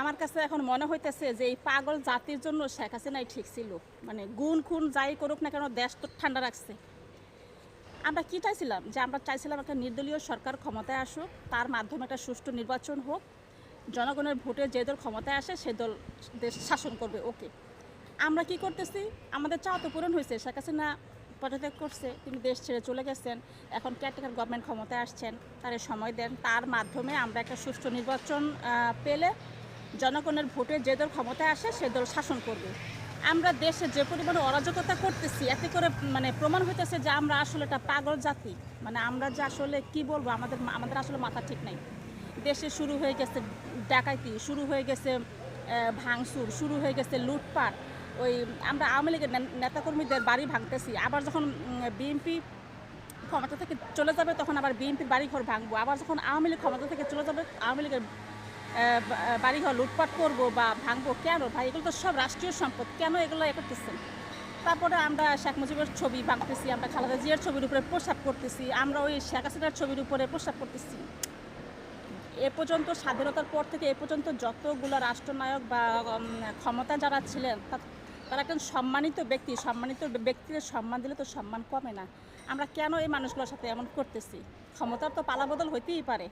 আমার কাছে এখন মনে হইতেছে যে এই পাগল জাতির জন্য শেখ হাসিনাই ঠিক ছিল। মানে গুণ খুন যাই করুক না কেন দেশ তো ঠান্ডা রাখছে। আমরা কী চাইছিলাম? যে আমরা চাইছিলাম একটা নির্দলীয় সরকার ক্ষমতায় আসুক, তার মাধ্যমে একটা সুষ্ঠু নির্বাচন হোক, জনগণের ভোটে যে দল ক্ষমতায় আসে সে দল দেশ শাসন করবে, ওকে। আমরা কি করতেছি? আমাদের চাওয়া তো পূরণ হয়েছে, শেখ হাসিনা পদত্যাগ করছে, তিনি দেশ ছেড়ে চলে গেছেন, এখন কেয়ারটেকার গভর্নমেন্ট ক্ষমতায় আসছেন, তারে সময় দেন, তার মাধ্যমে আমরা একটা সুষ্ঠু নির্বাচন পেলে জনগণের ভোটে যে দল ক্ষমতায় আসে, সে দল শাসন করবে। আমরা দেশে যে পরিমাণে অরাজকতা করতেছি, এতে করে মানে প্রমাণ হইতেছে যে আমরা আসলে একটা পাগল জাতি। মানে আমরা যে আসলে কি বলব, আমাদের আমাদের আসলে মাথা ঠিক নাই। দেশে শুরু হয়ে গেছে ডাকাতি, শুরু হয়ে গেছে ভাঙচুর, শুরু হয়ে গেছে লুটপাট। ওই, আমরা আওয়ামী লীগের নেতাকর্মীদের বাড়ি ভাঙতেছি। আবার যখন বিএনপি ক্ষমতা থেকে চলে যাবে, তখন আবার বিএনপির বাড়িঘর ভাঙবো। আবার যখন আওয়ামী লীগ ক্ষমতা থেকে চলে যাবে, আওয়ামী লীগের বাড়িঘর লুটপাট করব বা ভাঙবো কেন? ভাই, এগুলো তো সব রাষ্ট্রীয় সম্পদ। কেন এগুলো এ করতেছেন? তারপরে আমরা শেখ মুজিবের ছবি ভাঙতেছি, আমরা খালেদা জিয়ার ছবির উপরে প্রস্রাব করতেছি, আমরা ওই শেখ হাসিনার ছবির উপরে প্রস্রাব করতেছি। এ পর্যন্ত স্বাধীনতার পর থেকে এ পর্যন্ত যতগুলো রাষ্ট্রনায়ক বা ক্ষমতা যারা ছিলেন তারা একজন সম্মানিত ব্যক্তি। সম্মানিত ব্যক্তিদের সম্মান দিলে তো সম্মান কমে না। আমরা কেন এই মানুষগুলোর সাথে এমন করতেছি? ক্ষমতার তো পালাবদল হইতেই পারে।